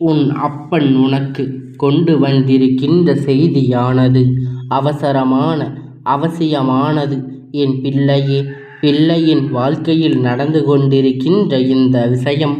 உன் அப்பன் உனக்கு கொண்டு வந்திருக்கின்ற செய்தியானது அவசரமான அவசியமானது. என் பிள்ளையே பிள்ளையின் வாழ்க்கையில் நடந்து கொண்டிருக்கின்ற இந்த விஷயம்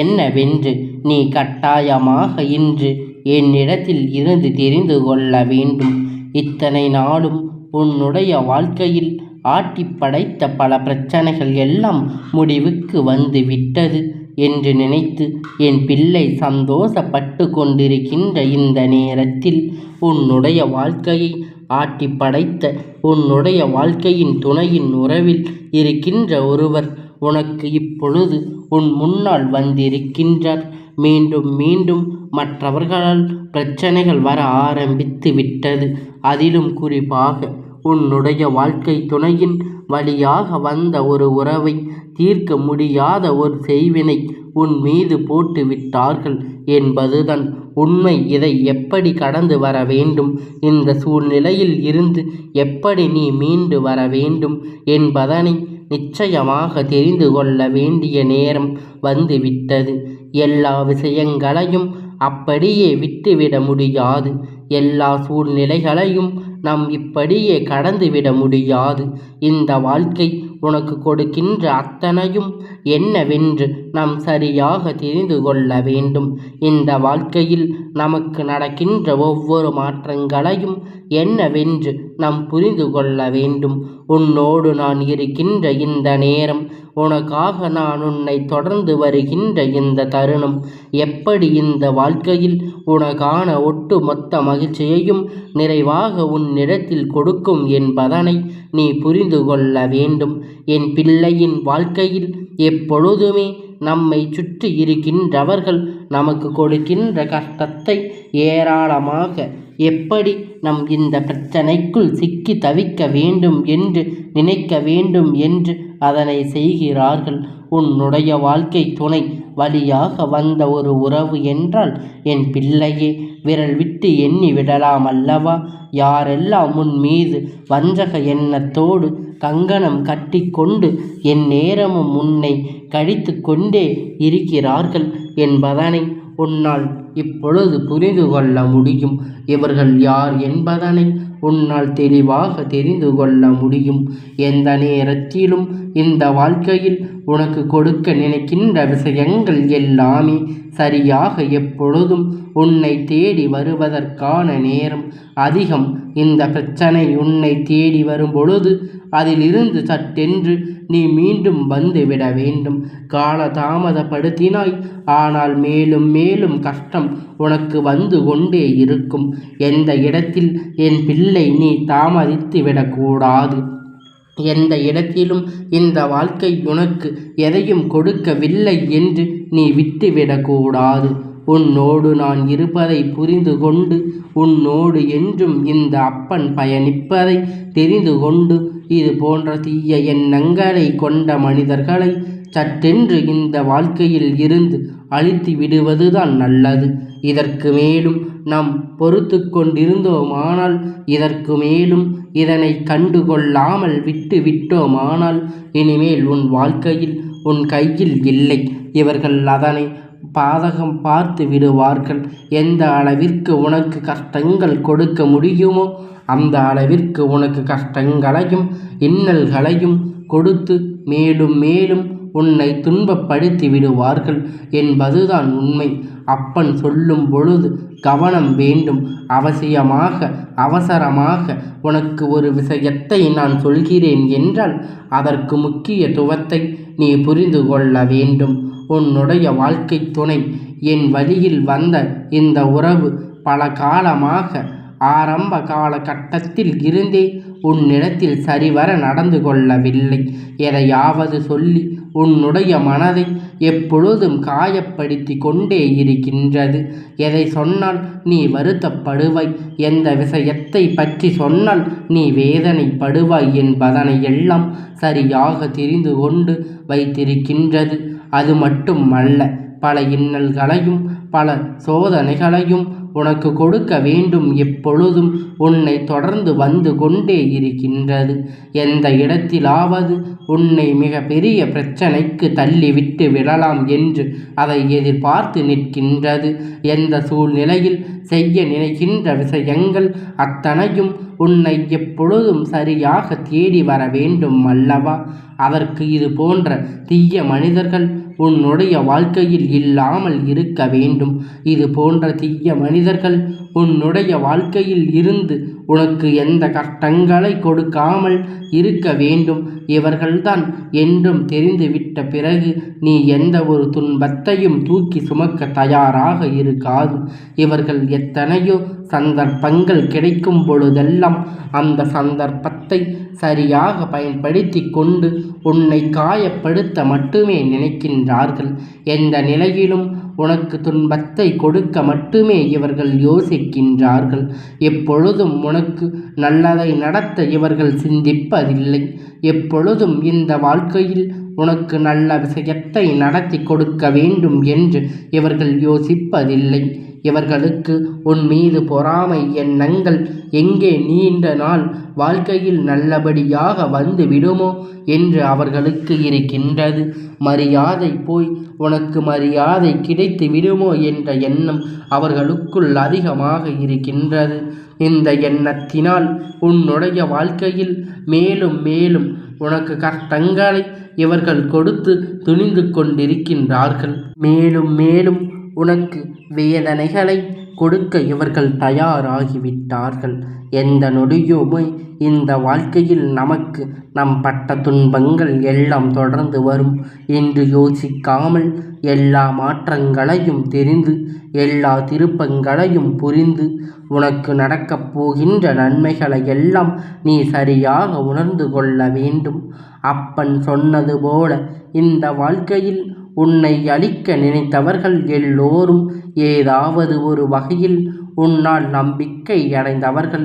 என்னவென்று நீ கட்டாயமாக இன்று என்னிடத்தில் இருந்து தெரிந்து கொள்ள வேண்டும். இத்தனை நாளும் உன்னுடைய வாழ்க்கையில் ஆட்டி படைத்த பல பிரச்சனைகள் எல்லாம் முடிவுக்கு வந்து விட்டது. என்று நினைத்து என் பிள்ளை சந்தோஷப்பட்டு கொண்டிருக்கின்ற இந்த நேரத்தில் உன்னுடைய வாழ்க்கையை ஆட்டிப் படைத்த உன்னுடைய வாழ்க்கையின் துணையின் உறவில் இருக்கின்ற ஒருவர் உனக்கு இப்பொழுது உன் முன்னால் வந்திருக்கின்றார். மீண்டும் மீண்டும் மற்றவர்களால் பிரச்சனைகள் வர ஆரம்பித்து விட்டது. அதிலும் குறிப்பாக உன்னுடைய வாழ்க்கை துணையின் வழியாக வந்த ஒரு உறவை தீர்க்க முடியாத ஒரு செய்வினை உன் மீது போட்டு விட்டார்கள் என்பதுதான் உண்மை. இதை எப்படி கடந்து வர வேண்டும்? இந்த சூழ்நிலையில் இருந்து எப்படி நீ மீண்டு வர வேண்டும் என்பதனை நிச்சயமாக தெரிந்து கொள்ள வேண்டிய நேரம் வந்துவிட்டது. எல்லா விஷயங்களையும் அப்படியே விட்டுவிட முடியாது. எல்லா சூழ்நிலைகளையும் நாம் இப்படியே கடந்துவிட முடியாது. இந்த வாழ்க்கை உனக்கு கொடுக்கின்ற அத்தனையும் என்னவென்று நாம் சரியாக தெரிந்து கொள்ள வேண்டும். இந்த வாழ்க்கையில் நமக்கு நடக்கின்ற ஒவ்வொரு மாற்றங்களையும் என்னவென்று நாம் புரிந்து கொள்ள வேண்டும். உன்னோடு நான் இருக்கின்ற இந்த நேரம் உனக்காக நான் உன்னை தொடர்ந்து வருகின்ற இந்த தருணம் எப்படி இந்த வாழ்க்கையில் உனக்கான ஒட்டு மொத்த மகிழ்ச்சியையும் நிறைவாக உன்னிடத்தில் கொடுக்கும் என்பதனை நீ புரிந்து கொள்ள வேண்டும். என் பிள்ளையின் வாழ்க்கையில் எப்பொழுதுமே நம்மை சுற்றி இருக்கின்றவர்கள் நமக்கு கொடுக்கின்ற கஷ்டத்தை ஏராளமாக எப்படி நம் இந்த பிரச்சனைக்குள் சிக்கி தவிக்க வேண்டும் என்று நினைக்க வேண்டும் என்று அதனை செய்கிறார்கள். உன்னுடைய வாழ்க்கை துணை வழியாக வந்த ஒரு உறவு என்றால் என் பிள்ளையே விரல் விட்டு எண்ணி விடலாம் அல்லவா? யாரெல்லாம் உன் மீது வஞ்சக எண்ணத்தோடு கங்கணம் கட்டிக்கொண்டு என் நேரமும் உன்னை கழித்து கொண்டே இருக்கிறார்கள் என்பதனை உன்னால் இப்பொழுது புரிந்து கொள்ள முடியும். இவர்கள் யார் என்பதனை உன்னால் தெளிவாக தெரிந்து கொள்ள முடியும். எந்த நேரத்திலும் இந்த வாழ்க்கையில் உனக்கு கொடுக்க நினைக்கின்ற விஷயங்கள் எல்லாமே சரியாக எப்பொழுதும் உன்னை தேடி வருவதற்கான நேரம் அதிகம். இந்த பிரச்சனை உன்னை தேடி வரும் பொழுது அதிலிருந்து சட்டென்று நீ மீண்டும் வந்துவிட வேண்டும். கால தாமதப்படுத்தினாய் ஆனால் மேலும் மேலும் கஷ்டம் உனக்கு வந்து கொண்டே இருக்கும். எந்த இடத்தில் என் பிள்ளை நீ தாமதித்து விடக்கூடாது. எந்த இடத்திலும் இந்த வாழ்க்கை உனக்கு எதையும் கொடுக்கவில்லை என்று நீ விட்டுவிடக்கூடாது உன்னோடு நான் இருப்பதை புரிந்து கொண்டு உன்னோடு என்றும் இந்த அப்பன் பயணிப்பதை தெரிந்து கொண்டு இது போன்ற தீய எண்ணங்களை கொண்ட மனிதர்களை சட்டென்று இந்த வாழ்க்கையில் இருந்து அழித்து விடுவதுதான் நல்லது. இதற்கு மேலும் நாம் பொறுத்து கொண்டிருந்தோமானால் இதற்கு மேலும் இதனை கண்டுகொள்ளாமல் விட்டு விட்டோமானால் இனிமேல் உன் வாழ்க்கையில் உன் கையில் இல்லை. இவர்கள் அதனை பாதகம் பார்த்து விடுவார்கள். எந்த அளவிற்கு உனக்கு கஷ்டங்கள் கொடுக்க முடியுமோ அந்த அளவிற்கு உனக்கு கஷ்டங்களையும் இன்னல்களையும் கொடுத்து மேலும் மேலும் உன்னை துன்பப்படுத்தி விடுவார்கள் என்பதுதான் உண்மை. அப்பன் சொல்லும் பொழுது கவனம் வேண்டும். அவசியமாக அவசரமாக உனக்கு ஒரு விஷயத்தை நான் சொல்கிறேன் என்றால் அதற்கு முக்கியத்துவத்தை நீ புரிந்து கொள்ள வேண்டும். உன்னுடைய வாழ்க்கை துணை என் வழியில் வந்த இந்த உறவு பல காலமாக ஆரம்ப காலகட்டத்தில் இருந்தே உன்னிடத்தில் சரிவர நடந்து கொள்ளவில்லை. எதையாவது சொல்லி உன்னுடைய மனதை எப்பொழுதும் காயப்படுத்தி கொண்டே இருக்கின்றது. எதை சொன்னால் நீ வருத்தப்படுவாய். எந்த விஷயத்தை பற்றி சொன்னால் நீ வேதனைப்படுவாய் என்பதனை எல்லாம் சரியாக தெரிந்து கொண்டு வைத்திருக்கின்றது. அது மட்டும் அல்ல பல இன்னல்களையும் பல சோதனைகளையும் உனக்கு கொடுக்க வேண்டும் எப்பொழுதும் உன்னை தொடர்ந்து வந்து கொண்டே இருக்கின்றது. எந்த இடத்திலாவது உன்னை மிக பெரிய பிரச்சனைக்கு தள்ளிவிட்டு விடலாம் என்று அதை எதிர்பார்த்து நிற்கின்றது. எந்த சூழ்நிலையில் செய்ய நினைக்கின்ற விஷயங்கள் அத்தனையும் உன்னை எப்பொழுதும் சரியாக தேடி வர வேண்டும் அல்லவா? அதற்கு இது போன்ற தீய மனிதர்கள் உன்னுடைய வாழ்க்கையில் இல்லாமல் இருக்க வேண்டும். இது போன்ற தீய மனிதர்கள் உன்னுடைய வாழ்க்கையில் இருந்து உனக்கு எந்த கஷ்டங்களை கொடுக்காமல் இருக்க வேண்டும். இவர்கள்தான் என்றும் தெரிந்துவிட்ட பிறகு நீ எந்த ஒரு துன்பத்தையும் தூக்கி சுமக்க தயாராக இருக்காது. இவர்கள் எத்தனையோ சந்தர்ப்பங்கள் கிடைக்கும் பொழுதெல்லாம் அந்த சந்தர்ப்பத்தை சரியாக பயன்படுத்தி கொண்டு உன்னை காயப்படுத்த மட்டுமே நினைக்கின்றார்கள் எந்த நிலையிலும் உனக்கு துன்பத்தை கொடுக்க மட்டுமே இவர்கள் யோசிக்கின்றார்கள். எப்பொழுதும் உனக்கு நல்லதை நடத்த இவர்கள் சிந்திப்பதில்லை. எப்பொழுதும் இந்த வாழ்க்கையில் உனக்கு நல்ல விஷயத்தை நடத்தி கொடுக்க வேண்டும் என்று இவர்கள் யோசிப்பதில்லை. இவர்களுக்கு உன் மீது பொறாமை. எண்ணங்கள் எங்கே நீண்ட நாள் வாழ்க்கையில் நல்லபடியாக வந்து விடுமோ என்று அவர்களுக்கு இருக்கின்றது. மரியாதை போய் உனக்கு மரியாதை கிடைத்து விடுமோ என்ற எண்ணம் அவர்களுக்குள் அதிகமாக இருக்கின்றது. இந்த எண்ணத்தினால் உன்னுடைய வாழ்க்கையில் மேலும் மேலும் உனக்கு கஷ்டங்களை இவர்கள் கொடுத்து துணிந்து கொண்டிருக்கின்றார்கள். மேலும் மேலும் உனக்கு வேதனைகளை கொடுக்க இவர்கள் தயாராகிவிட்டார்கள். எந்த நொடியுமே இந்த வாழ்க்கையில் நமக்கு நம் பட்ட துன்பங்கள் எல்லாம் தொடர்ந்து வரும். என்று யோசிக்காமல் எல்லா மாற்றங்களையும் தெரிந்து எல்லா திருப்பங்களையும் புரிந்து உனக்கு நடக்கப் போகின்ற நன்மைகளை எல்லாம் நீ சரியாக உணர்ந்து கொள்ள வேண்டும். அப்பன் சொன்னது போல இந்த வாழ்க்கையில் உன்னை அழிக்க நினைத்தவர்கள் எல்லோரும் ஏதாவது ஒரு வகையில் உன்னால் நம்பிக்கை அடைந்தவர்கள்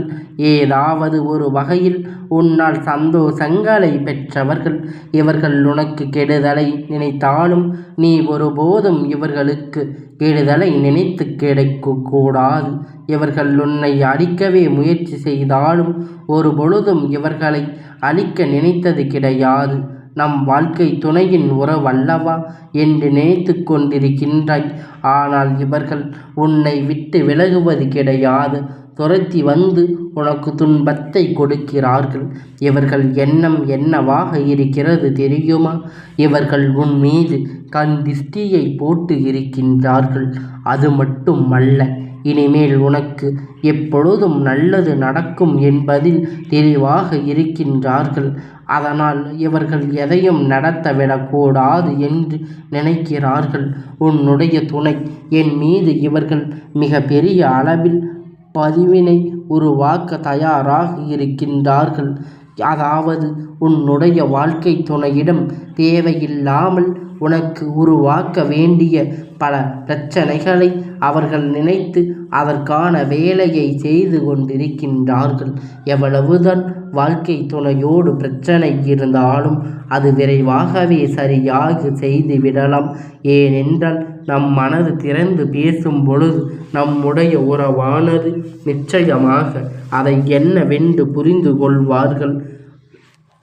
ஏதாவது ஒரு வகையில் உன்னால் சந்தோஷங்களை பெற்றவர்கள். இவர்கள் உனக்கு கெடுதலை நினைத்தாலும் நீ ஒருபோதும் இவர்களுக்கு கெடுதலை நினைத்து கிடைக்கக்கூடாது. இவர்கள் உன்னை அழிக்கவே முயற்சி செய்தாலும் ஒரு பொழுதும் இவர்களை அழிக்க நினைத்தது கிடையாது. நம் வாழ்க்கை துணையின் உறவல்லவா என்று நினைத்து கொண்டிருக்கின்றாய். ஆனால் இவர்கள் உன்னை விட்டு விலகுவது கிடையாது. துரத்தி வந்து உனக்கு துன்பத்தை கொடுக்கிறார்கள். இவர்கள் எண்ணம் என்னவாக இருக்கிறது தெரியுமா? இவர்கள் உன் மீது கண் திஷ்டியை போட்டு இருக்கின்றார்கள். அது மட்டும் அல்ல இனிமேல் உனக்கு எப்பொழுதும் நல்லது நடக்கும் என்பதில் தெளிவாக இருக்கின்றார்கள். அதனால் இவர்கள் எதையும் நடத்தவிடக்கூடாது என்று நினைக்கிறார்கள். உன்னுடைய துணை. என் மீது இவர்கள் மிக பெரிய அளவில் பதிவினை உருவாக்க தயாராக இருக்கின்றார்கள். அதாவது உன்னுடைய வாழ்க்கை துணையிடம் தேவையில்லாமல் உனக்கு உருவாக்க வேண்டிய பல பிரச்சனைகளை அவர்கள் நினைத்து அதற்கான வேலையை செய்து கொண்டிருக்கின்றார்கள். எவ்வளவுதான் வாழ்க்கை துணையோடு பிரச்சனை இருந்தாலும் அது விரைவாகவே சரியாக செய்து விடலாம் ஏனென்றால் நம் மனது திறந்து பேசும் பொழுது நம்முடைய உறவானது நிச்சயமாக அதை என்னவென்று புரிந்து கொள்வார்கள்.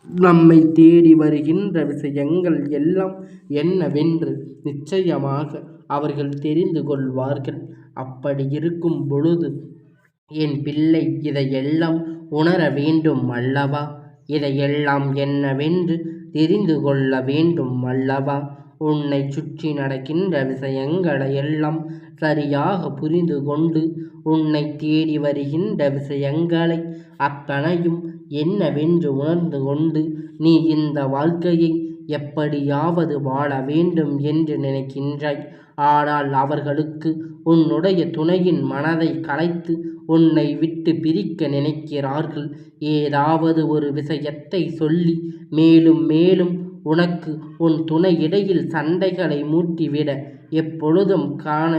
நம்மை தேடி வருகின்ற விஷயங்கள் எல்லாம் என்னவென்று நிச்சயமாக அவர்கள் தெரிந்து கொள்வார்கள். அப்படி இருக்கும் பொழுது என் பிள்ளை இதையெல்லாம் உணர வேண்டும் அல்லவா? இதையெல்லாம் என்னவென்று தெரிந்து கொள்ள வேண்டும் அல்லவா? உன்னை சுற்றி நடக்கின்ற விஷயங்களை எல்லாம் சரியாக புரிந்து கொண்டு உன்னை தேடி வருகின்ற விஷயங்களை அத்தனையும் என்னவென்று உணர்ந்து கொண்டு நீ இந்த வாழ்க்கையை எப்படியாவது வாழ வேண்டும் என்று நினைக்கின்றாய். ஆனால் அவர்களுக்கு உன்னுடைய துணையின் மனதை கலைத்து உன்னை விட்டு பிரிக்க நினைக்கிறார்கள். ஏதாவது ஒரு விஷயத்தை சொல்லி மேலும் மேலும் உனக்கு உன் துணை இடையில் சண்டைகளை மூட்டிவிட எப்பொழுதும் காண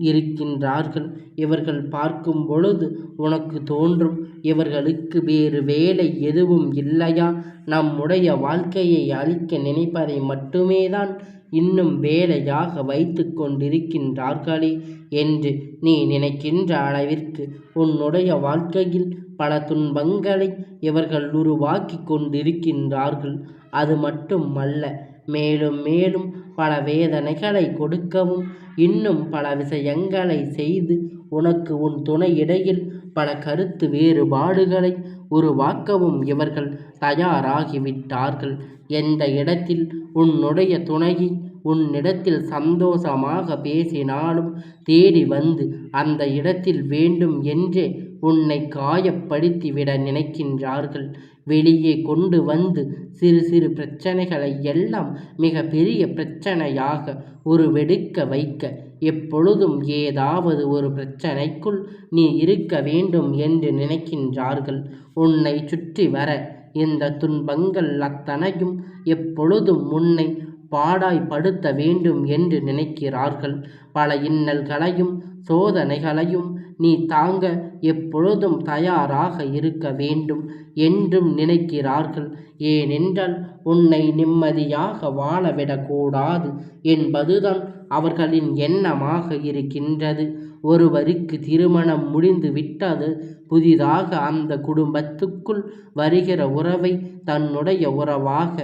இருக்கின்றார்கள். இவர்கள் பார்க்கும் பொழுது உனக்கு தோன்றும். இவர்களுக்கு வேறு வேலை எதுவும் இல்லையா? நம்முடைய வாழ்க்கையை அழிக்க நினைப்பதை மட்டுமே தான் இன்னும் வேலையாக வைத்து கொண்டிருக்கின்றார்களே என்று நீ நினைக்கின்ற அளவிற்கு உன்னுடைய வாழ்க்கையில் பல துன்பங்களை இவர்கள் உருவாக்கி கொண்டிருக்கின்றார்கள். அது மட்டும் அல்ல மேலும் மேலும் பல வேதனைகளை கொடுக்கவும் இன்னும் பல விஷயங்களை செய்து உனக்கு உன் துணை இடையில் பல கருத்து வேறுபாடுகளை உருவாக்கவும் இவர்கள் தயாராகிவிட்டார்கள். எந்த இடத்தில் உன்னுடைய துணையை உன்னிடத்தில் சந்தோஷமாக பேசினாலும் தேடி வந்து அந்த இடத்தில் வேண்டும் என்றே உன்னை காயப்படுத்திவிட நினைக்கின்றார்கள். வெளியே கொண்டு வந்து சிறு சிறு பிரச்சனைகளை எல்லாம் மிக பெரிய பிரச்சனையாக உருவெடுக்க வைக்க எப்பொழுதும் ஏதாவது ஒரு பிரச்சனைக்குள் நீ இருக்க வேண்டும் என்று நினைக்கின்றார்கள். உன்னை சுற்றி வர இந்த துன்பங்கள் அத்தனையும் எப்பொழுதும் உன்னை பாடாய்படுத்த வேண்டும் என்று நினைக்கிறார்கள். பல இன்னல்களையும் சோதனைகளையும் நீ தாங்க எப்பொழுதும் தயாராக இருக்க வேண்டும் என்றும் நினைக்கிறார்கள். ஏனென்றால் உன்னை நிம்மதியாக வாழவிடக்கூடாது என்பதுதான் அவர்களின் எண்ணமாக இருக்கின்றது. ஒருவருக்கு திருமணம் முடிந்து விட்டது புதிதாக அந்த குடும்பத்துக்குள் வருகிற உறவை தன்னுடைய உறவாக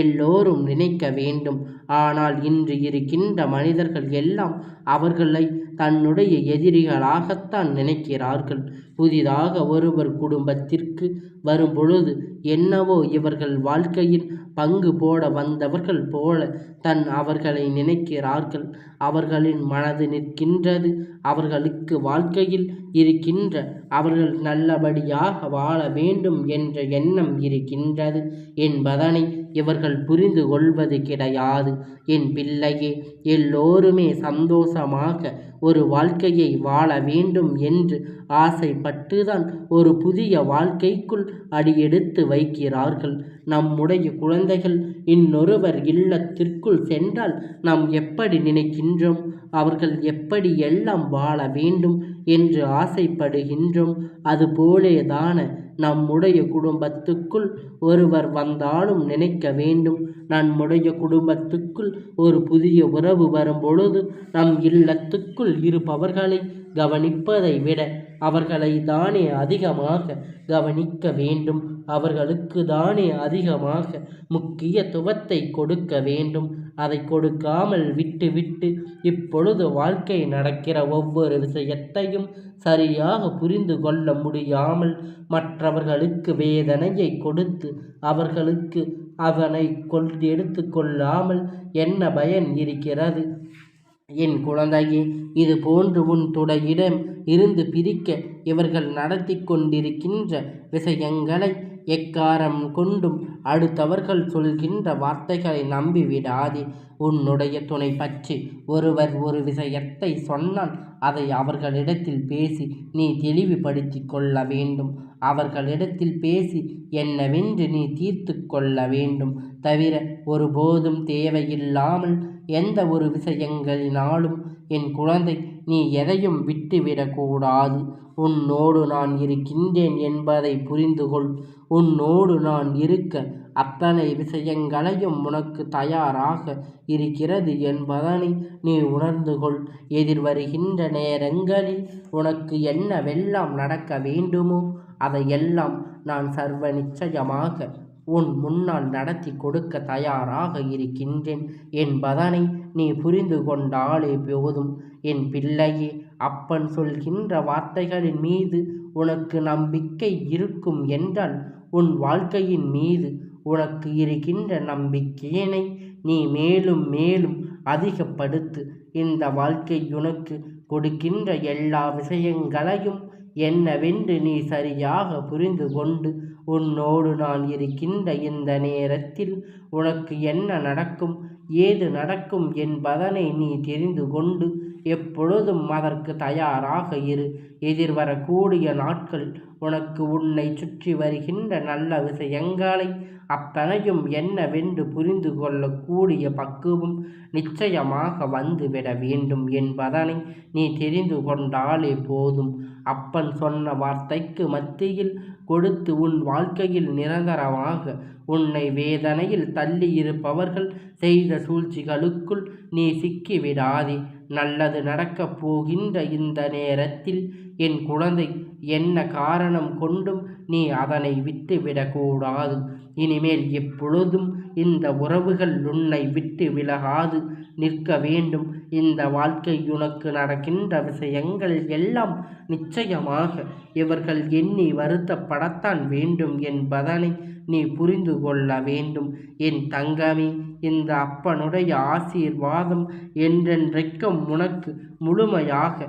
எல்லோரும் நினைக்க வேண்டும். ஆனால் இன்று இருக்கின்ற மனிதர்கள் எல்லாம் அவர்களை தன்னுடைய எதிரிகளாகத்தான் நினைக்கிறார்கள். புதிதாக ஒருவர் குடும்பத்திற்கு வரும்பொழுது என்னவோ இவர்கள் வாழ்க்கையில் பங்கு போட வந்தவர்கள் போல தன் அவர்களை நினைக்கிறார்கள். அவர்களின் மனது நிற்கின்றது. அவர்களுக்கு வாழ்க்கையில் இருக்கின்ற அவர்கள் நல்லபடியாக வாழ வேண்டும் என்ற எண்ணம் இருக்கின்றது. என்பதனை இவர்கள் புரிந்து கொள்வது கிடையாது. என் பிள்ளையே எல்லோருமே சந்தோஷமாக ஒரு வாழ்க்கையை வாழ வேண்டும் என்று ஆசைப்பட்டுதான் ஒரு புதிய வாழ்க்கைக்குள் அடியெடுத்து வைக்கிறார்கள். நம்முடைய குழந்தைகள் இன்னொருவர் இல்லத்திற்குள் சென்றால் நாம் எப்படி நினைக்கின்றோம்? அவர்கள் எப்படி எல்லாம் வாழ வேண்டும் என்று ஆசைப்படுகின்றோம்? அதுபோலேதான நம்முடைய குடும்பத்துக்குள் ஒருவர் வந்தாலும் நினைக்க வேண்டும். நம்முடைய குடும்பத்துக்குள் ஒரு புதிய உறவு வரும்பொழுது நம் இல்லத்துக்குள் இருப்பவர்களை கவனிப்பதை விட அவர்களை தானே அதிகமாக கவனிக்க வேண்டும். அவர்களுக்கு தானே அதிகமாக முக்கியத்துவத்தை கொடுக்க வேண்டும். அதை கொடுக்காமல் விட்டு விட்டு இப்பொழுது வாழ்க்கை நடக்கிற ஒவ்வொரு விஷயத்தையும் சரியாக புரிந்து கொள்ள முடியாமல் மற்றவர்களுக்கு வேதனையை கொடுத்து அவர்களுக்கு அதனை கொள் எடுத்து கொள்ளாமல் என்ன பயன் இருக்கிறது? என் குழந்தையே இது போன்று உன் துடையிடம் இருந்து பிரிக்க இவர்கள் நடத்தி கொண்டிருக்கின்ற விஷயங்களை எக்காரம் கொண்டும் அடுத்தவர்கள் சொல்கின்ற வார்த்தைகளை நம்பிவிடாதே உன்னுடைய துணை பற்றி ஒருவர் ஒரு விஷயத்தை சொன்னால் அதை அவர்களிடத்தில் பேசி நீ தெளிவுபடுத்தி கொள்ள வேண்டும். அவர்களிடத்தில் பேசி என்னவென்று நீ தீர்த்து கொள்ள வேண்டும். தவிர ஒருபோதும் தேவையில்லாமல் எந்த ஒரு விஷயங்களினாலும் என் குழந்தை நீ எதையும் விட்டுவிடக்கூடாது. உன்னோடு நான் இருக்கின்றேன் என்பதை புரிந்துகொள். உன்னோடு நான் இருக்க அத்தனை விஷயங்களையும் உனக்கு தயாராக இருக்கிறது என்பதனை நீ உணர்ந்து கொள் எதிர்வருகின்ற நேரங்களில் உனக்கு என்னவெல்லாம் நடக்க வேண்டுமோ அதையெல்லாம் நான் சர்வ நிச்சயமாக உன் முன்னால் நடத்தி கொடுக்க தயாராக இருக்கின்றேன் என்பதனை நீ புரிந்து கொண்டாலே போதும். என் பிள்ளையே அப்பன் சொல்கின்ற வார்த்தைகளின் மீது உனக்கு நம்பிக்கை இருக்கும் என்றால் உன் வாழ்க்கையின் மீது உனக்கு இருக்கின்ற நம்பிக்கையினை நீ மேலும் மேலும் அதிகப்படுத்து. இந்த வாழ்க்கை உனக்கு கொடுக்கின்ற எல்லா விஷயங்களையும் என்னவென்று நீ சரியாக புரிந்து கொண்டு உன்னோடு நான் இருக்கின்ற இந்த நேரத்தில் உனக்கு என்ன நடக்கும்? ஏது நடக்கும் என்பதனை நீ தெரிந்து கொண்டு எப்பொழுதும் அதற்கு தயாராக இரு. எதிர்வரக்கூடிய நாட்கள் உனக்கு உன்னை சுற்றி வருகின்ற நல்ல விஷயங்களை அத்தனையும் என்னவென்று புரிந்து கொள்ளக்கூடிய பக்குவம் நிச்சயமாக வந்துவிட வேண்டும் என்பதனை நீ தெரிந்து கொண்டாலே போதும். அப்பன் சொன்ன வார்த்தைக்கு மத்தியில் கொடுத்து உன் வாழ்க்கையில் நிரந்தரமாக உன்னை வேதனையில் தள்ளியிருப்பவர்கள் செய்த சூழ்ச்சிகளுக்குள் நீ சிக்கிவிடாதே. நல்லது நடக்கப் போகின்ற இந்த நேரத்தில் என் குழந்தை என்ன காரணம் கொண்டும் நீ அதனை விட்டுவிடக்கூடாது. இனிமேல் எப்பொழுதும் இந்த உறவுகள் உன்னை விட்டு விலகாது. நிற்க வேண்டும். இந்த வாழ்க்கை உனக்கு நடக்கின்ற விஷயங்கள் எல்லாம் நிச்சயமாக இவர்கள் எண்ணி வருத்தப்படத்தான் வேண்டும் என்பதனை நீ புரிந்து கொள்ள வேண்டும். என் தங்கமே இந்த அப்பனுடைய ஆசீர்வாதம் என்றென்றைக்கும் உனக்கு முழுமையாக